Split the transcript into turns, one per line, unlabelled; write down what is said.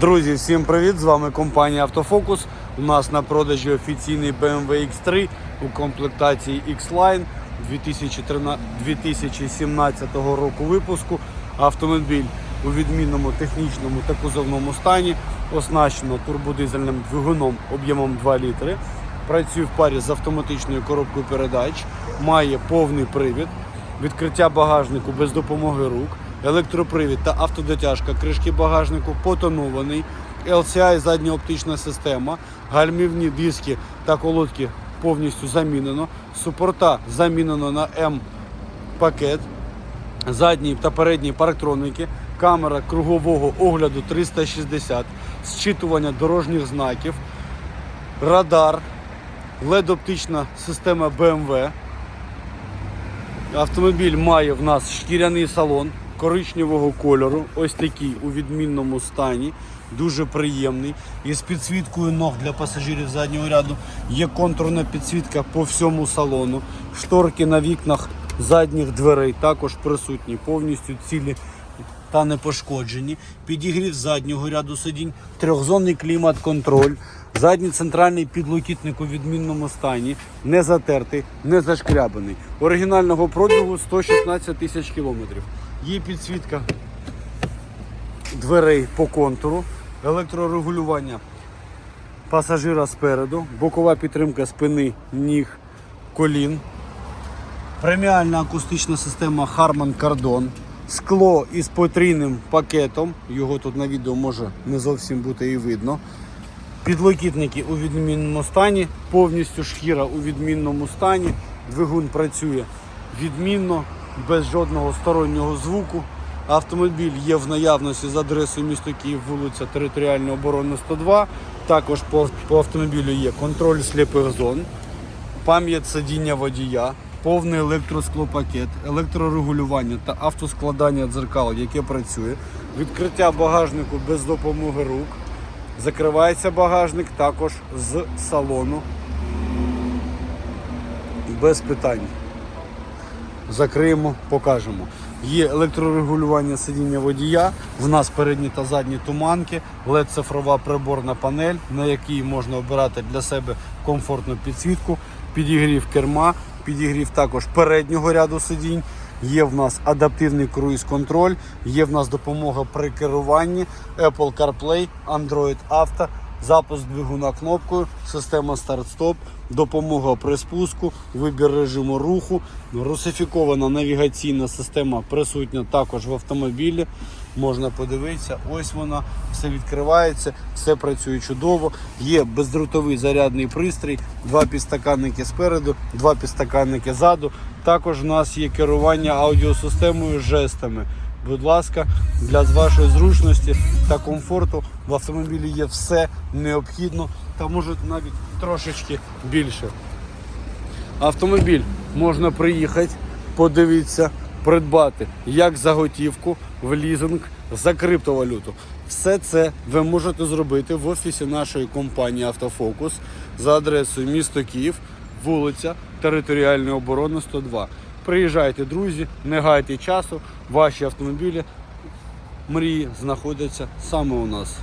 Друзі, всім привіт! З вами компанія Автофокус. У нас на продажі офіційний BMW X3 у комплектації X-Line 2017 року випуску. Автомобіль у відмінному технічному та кузовному стані, оснащено турбодизельним двигуном об'ємом 2 літри. Працює в парі з автоматичною коробкою передач, має повний привід, відкриття багажнику без допомоги рук, електропривід та автодотяжка кришки багажнику потонований, LCI задня оптична система, гальмівні диски та колодки повністю замінено, супорта замінено на М-пакет, задні та передні парктроники, камера кругового огляду 360, зчитування дорожніх знаків, радар, LED-оптична система BMW. Автомобіль має в нас шкіряний салон коричневого кольору, ось такий у відмінному стані, дуже приємний. Із підсвіткою ног для пасажирів заднього ряду. Є контурна підсвітка по всьому салону. Шторки на вікнах задніх дверей також присутні, повністю цілі та не пошкоджені. Підігрів заднього ряду сидінь, трьохзонний клімат-контроль. Задній центральний підлокітник у відмінному стані, не затертий, не зашкрябаний. Оригінального пробігу 116 тисяч кілометрів. Є підсвітка дверей по контуру, електрорегулювання пасажира спереду, бокова підтримка спини, ніг, колін. Преміальна акустична система Harman Kardon. Скло із потрійним пакетом. Його тут на відео може не зовсім бути і видно. Підлокітники у відмінному стані, повністю шкіра у відмінному стані. Двигун працює відмінно, без жодного стороннього звуку. Автомобіль є в наявності з адресою місто Київ, вулиця Територіальної оборони 102. Також по, по автомобілю є контроль сліпих зон, пам'ять сидіння водія, повний електросклопакет, електрорегулювання та автоскладання дзеркал, яке працює, відкриття багажнику без допомоги рук. Закривається багажник також з салону. Без питань. Закриємо, покажемо. Є електрорегулювання сидіння водія. В нас передні та задні туманки, led цифрова приборна панель, на якій можна обирати для себе комфортну підсвітку, підігрів керма, підігрів також переднього ряду сидінь. Є в нас адаптивний круїз-контроль, є в нас допомога при керуванні, Apple CarPlay, Android Auto, запуск двигуна кнопкою, система старт-стоп, допомога при спуску, вибір режиму руху, русифікована навігаційна система присутня також в автомобілі. Можна подивитися, ось вона, все відкривається, все працює чудово. Є бездротовий зарядний пристрій, два підстаканники спереду, два підстаканники ззаду. Також в нас є керування аудіосистемою жестами. Будь ласка, для вашої зручності та комфорту в автомобілі є все необхідно та може навіть трошечки більше. Автомобіль можна приїхати, подивитися, придбати як за готівку, в лізинг, за криптовалюту. Все це ви можете зробити в офісі нашої компанії Автофокус за адресою місто Київ, вулиця Територіальної оборони 102. Приїжджайте, друзі, не гайте часу, ваші автомобілі, мрії знаходяться саме у нас.